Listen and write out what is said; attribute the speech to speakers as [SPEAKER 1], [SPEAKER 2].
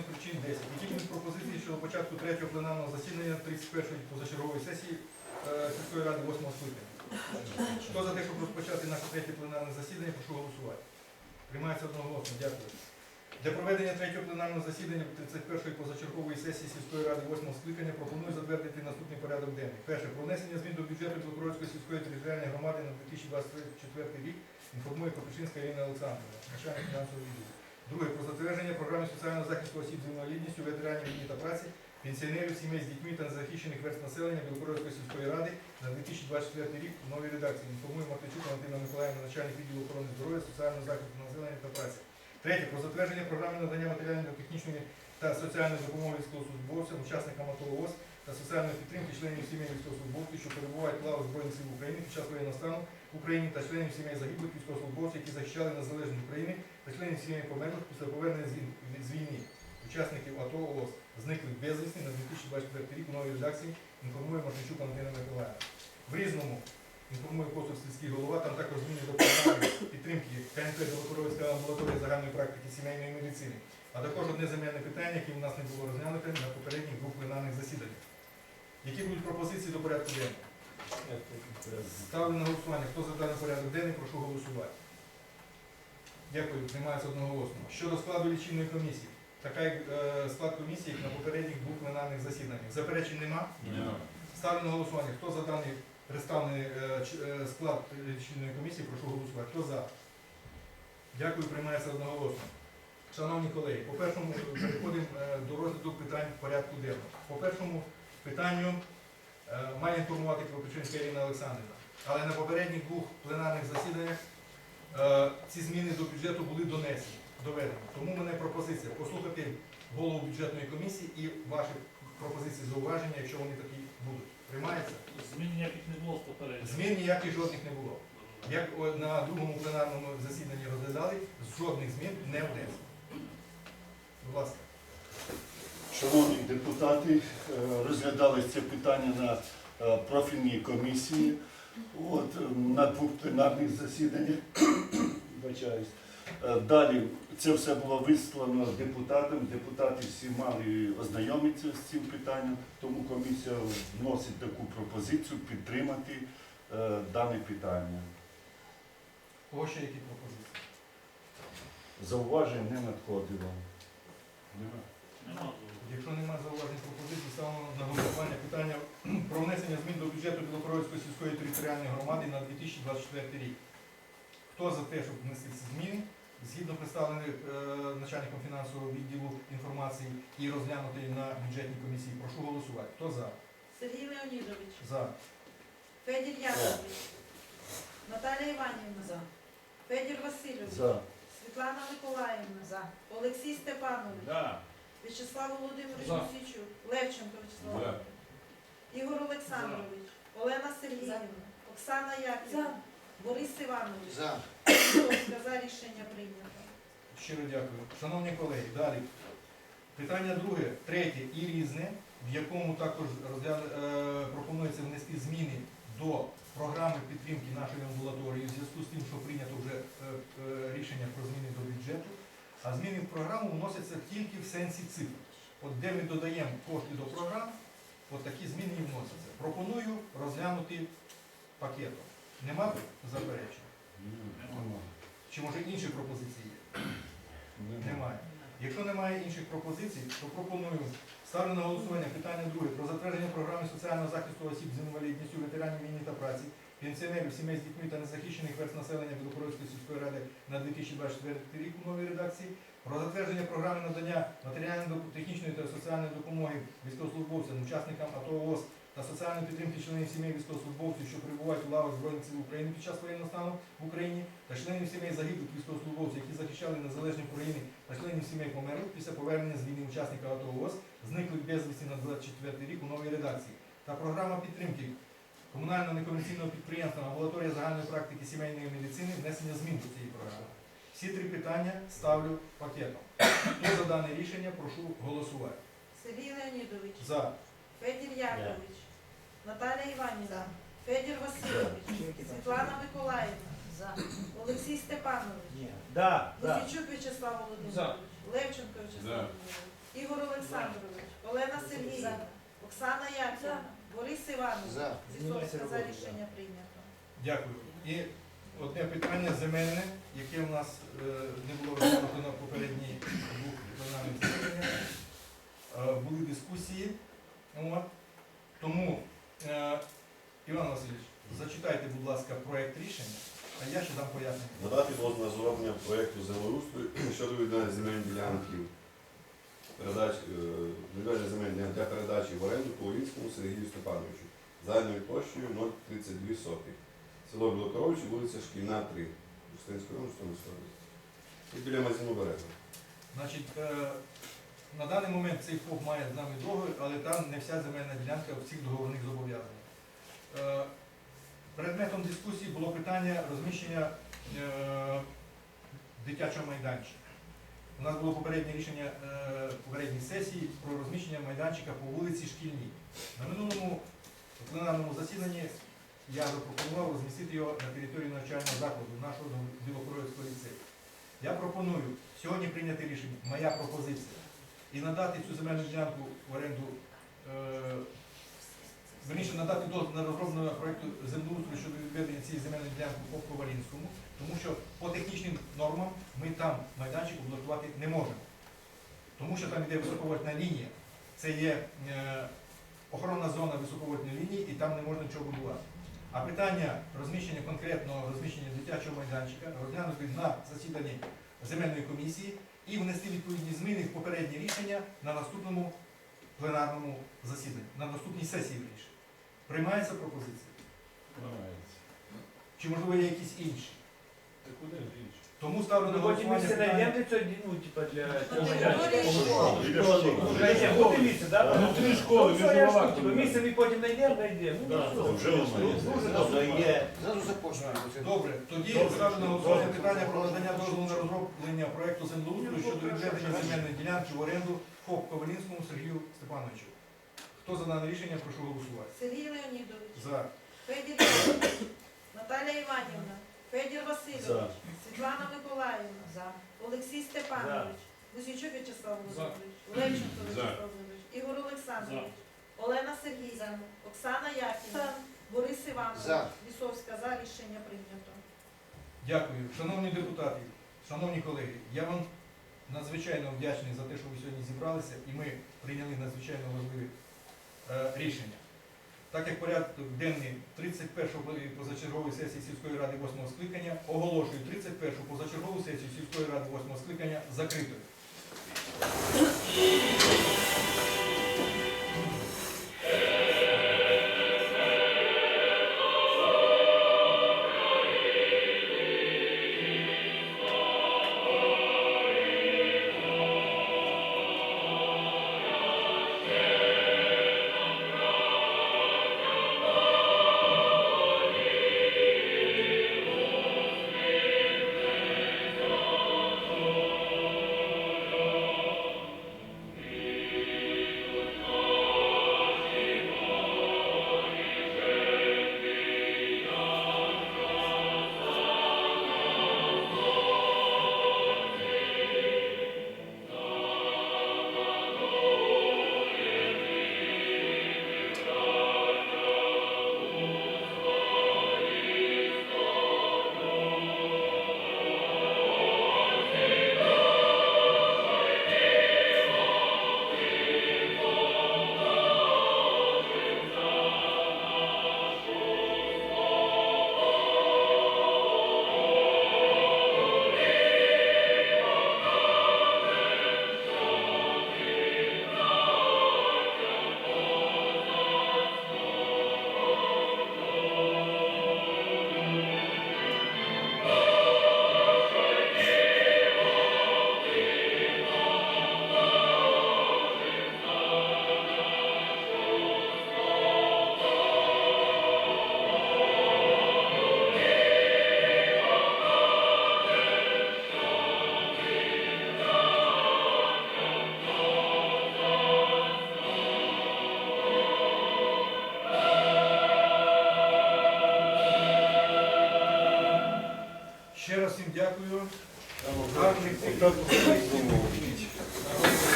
[SPEAKER 1] поважних причин 10. Які будуть пропозиції щодо початку третього пленарного засідання 31-ї позачергової сесії е, сільської ради 8 скликання? Хто за те, щоб розпочати наше третє пленарне засідання, прошу голосувати. Приймається одноголосно. Дякую. Для проведення третього пленарного засідання 31-ї позачергової сесії сільської ради 8 скликання пропоную затвердити наступний порядок денний. Перше. Про внесення змін до бюджету Білокоровської сільської територіальної громади на 2024 рік інформує Копичинська Ірина Олександрівна, начальник фінансового відділу. Друге. Про затвердження програми соціального захисту осіб з інвалідністю, ветеранів війни та праці, пенсіонерів, сімей з дітьми та незахищених верст населення Білокоровської сільської ради на 2024 рік в новій редакції. Інформує Матвійчук Валентина Миколаївна, начальник відділу охорони здоров'я, соціального захисту населення та праці. Третє. Про затвердження програми надання матеріально-технічної та соціальної допомоги військовослужбовцям, учасникам АТО ООС та соціальної підтримки членів сімей військовослужбовців, що перебувають в лавах Збройних сил України під час воєнного стану Україні та членів сімей загиблих військовослужбовців, які захищали незалежність України та членів сімей померлих після повернення з війн- війни, учасників АТО ООС, зниклих безвісти на 2024 рік у новій редакції, інформує Матвійчук Валентина Миколаївна. В різному інформує посуд сільський голова, там також зміни до програми підтримки КНП Білокоровська амбулаторія загальної практики сімейної медицини, а також одне земельне питання, яке у нас не було розглянуте на попередніх двох пленарних засіданнях. Які будуть пропозиції до порядку денного? Ставлю на голосування. Хто за даний порядок денний, прошу голосувати. Дякую, приймається одноголосно. Щодо складу лічильної комісії. Така як, е, склад комісії, як на попередніх двох пленарних засіданнях. Заперечень нема? Ставлю на голосування. Хто за даний представлений е, ч- е, склад лічильної комісії, прошу голосувати. Хто за? Дякую, приймається одноголосно. Шановні колеги, по першому переходимо е, до розгляду питань порядку денного. По першому питанню має інформувати Кропичинська Ірина Олександрівна. Але на попередніх двох пленарних засіданнях е, ці зміни до бюджету були донесені, доведені. Тому в мене пропозиція послухати голову бюджетної комісії і ваші пропозиції зауваження, якщо вони такі будуть. Приймається?
[SPEAKER 2] Змін ніяких не було з попереднього.
[SPEAKER 1] Змін ніяких жодних не було. Як на другому пленарному засіданні розглядали, жодних змін не внесено. Будь ласка.
[SPEAKER 3] Шановні депутати, е, розглядали це питання на е, профільній комісії. От, е, на двох пленарних засіданнях. Далі це все було вислано депутатам. Депутати всі мали ознайомитися з цим питанням, тому комісія вносить таку пропозицію підтримати е, дане питання.
[SPEAKER 1] Кого ще які пропозиції?
[SPEAKER 3] Зауважень не надходило. Нема.
[SPEAKER 2] Нема.
[SPEAKER 1] Якщо немає зауважень пропозицій, ставимо на голосування питання про внесення змін до бюджету Білокоровської сільської територіальної громади на 2024 рік. Хто за те, щоб внести ці зміни, згідно представлених е, начальником фінансового відділу інформації і розглянути на бюджетній комісії, прошу голосувати. Хто за?
[SPEAKER 4] Сергій Леонідович,
[SPEAKER 1] За.
[SPEAKER 4] Федір Яковлевич, Наталія Іванівна, за. Федір Васильович,
[SPEAKER 3] За.
[SPEAKER 4] Світлана Миколаївна, за. Олексій Степанович,
[SPEAKER 2] Да.
[SPEAKER 4] В'ячеслав Володимирович
[SPEAKER 2] За.
[SPEAKER 4] Мосійчук, Левченко В'ячеслав. Володимирович, Ігор Олександрович, Олена Сергіївна, Оксана Яківна, Борис Іванович,
[SPEAKER 5] За.
[SPEAKER 4] Козловська, за рішення прийнято.
[SPEAKER 1] Щиро дякую. Шановні колеги, далі. Питання друге, третє і різне, в якому також розгляд... е, пропонується внести зміни до програми підтримки нашої амбулаторії в зв'язку з тим, що прийнято вже е, е, рішення про зміни до бюджету. А зміни в програму вносяться тільки в сенсі цифр. От де ми додаємо кошти до програм, от такі зміни і вносяться. Пропоную розглянути пакетом. Нема заперечень? Чи може інші пропозиції є? Немає. Якщо немає інших пропозицій, то пропоную ставлю на голосування питання друге про затвердження програми соціального захисту осіб з інвалідністю, ветеранів війни та праці, пенсіонерів, сімей з дітьми та незахищених верст населення Білокоровської сільської ради на 2024 рік у новій редакції, про затвердження програми надання матеріально-технічної та соціальної допомоги військовослужбовцям, учасникам АТО ООС та соціальної підтримки членів сімей військовослужбовців, що перебувають у лавах Збройних сил України під час воєнного стану в Україні, та членів сімей загиблих військовослужбовців, які захищали незалежність України та членів сімей померлих після повернення з війни учасника АТО ООС, зниклих безвісті на 24 рік у новій редакції. Та програма підтримки комунального некомерційного підприємства амбулаторія загальної практики сімейної медицини внесення змін до цієї програми. Всі три питання ставлю пакетом. Хто за дане рішення, прошу голосувати.
[SPEAKER 4] Сергій Леонідович,
[SPEAKER 1] За.
[SPEAKER 4] Федір Яковлевич, Наталія Іванівна, Федір Васильович, Світлана Миколаївна, за. Олексій Степанович,
[SPEAKER 5] Да.
[SPEAKER 4] Лисичук В'ячеслав Володимирович, Левченко В'ячеслав
[SPEAKER 2] За.
[SPEAKER 4] Володимирович, Олександрович, Олена Сергіївна, Оксана Яківна, Борис Іванович.
[SPEAKER 5] За.
[SPEAKER 4] Зісовська за рішення прийнято.
[SPEAKER 1] Дякую. І одне питання земельне, яке у нас е, не було розглянуто на попередній двох пленарних засіданнях. Е, Були дискусії. От. Тому, е, Іван Васильович, зачитайте, будь ласка, проект рішення, а я ще дам пояснення.
[SPEAKER 6] Надати дозвіл на зроблення проєкту землеустрою щодо відведення земельних ділянків передач, е, відведення земельних для передачі в оренду Половінському Сергію Степановичу загальною площею 032 сотих. Село Білокоровичі, вулиця Шкільна, 3. Justинського району, області. І біля магазину Береза.
[SPEAKER 1] Значить, е, на даний момент цей ФОП має з нами договір, але там не вся земельна ділянка всіх договорних зобов'язань. Е, Предметом дискусії було питання розміщення дитячого майданчика. У нас було попереднє рішення е, попередньої сесії про розміщення майданчика по вулиці Шкільній. На минулому пленарному засіданні я запропонував розмістити його на території навчального закладу нашого Білокоровського ліцею. Я пропоную сьогодні прийняти рішення, моя пропозиція, і надати цю земельну ділянку в оренду, е, верніше надати дозвіл на розроблення проєкту землеустрою щодо відведення цієї земельної ділянки по Ковалінському, тому що по технічним нормам ми там майданчик облаштувати не можемо. Тому що там йде високовольтна лінія, це є е, охоронна зона високовольтної лінії і там не можна нічого будувати. А питання розміщення конкретного розміщення дитячого майданчика розглянути на засіданні земельної комісії і внести відповідні зміни в попередні рішення на наступному пленарному засіданні, на наступній сесії вирішення. Приймається пропозиція? Чи можливо є якісь інші? Тому ставлю на
[SPEAKER 5] Ну, потім ми
[SPEAKER 1] питання.
[SPEAKER 5] знайдемо ну, типа, для цього. Знайдемо, буде місце, так?
[SPEAKER 2] Внутрі школи,
[SPEAKER 5] Ну, ж типа, Місце ми потім знайдемо, знайдемо. Ну, все. Добре.
[SPEAKER 1] тоді ставлю на голосування питання про надання дозволу на розроблення проекту землеустрою щодо відведення земельної ділянки в оренду ФОП Ковалінському Сергію Степановичу. Хто за дане рішення, прошу голосувати.
[SPEAKER 4] Сергій Леонідович,
[SPEAKER 1] За.
[SPEAKER 4] Федір Іванович, Наталія Іванівна, Федір Васильович, Світлана Миколаївна, Олексій Степанович, Музичук В'ячеслав Володимирович, Левченко В'ячеслав Володимирович, Ігор Олександрович, Олена Сергійівна, Оксана Яківна, Борис Іванович,
[SPEAKER 5] За.
[SPEAKER 4] Лісовська за. Рішення прийнято.
[SPEAKER 1] Дякую. Шановні депутати, шановні колеги, я вам надзвичайно вдячний за те, що ви сьогодні зібралися і ми прийняли надзвичайно важливі рішення. Так як порядок денний 31-ї позачергової сесії сільської ради 8 скликання, оголошую 31-ю позачергову сесію сільської ради 8 скликання закритою. Ще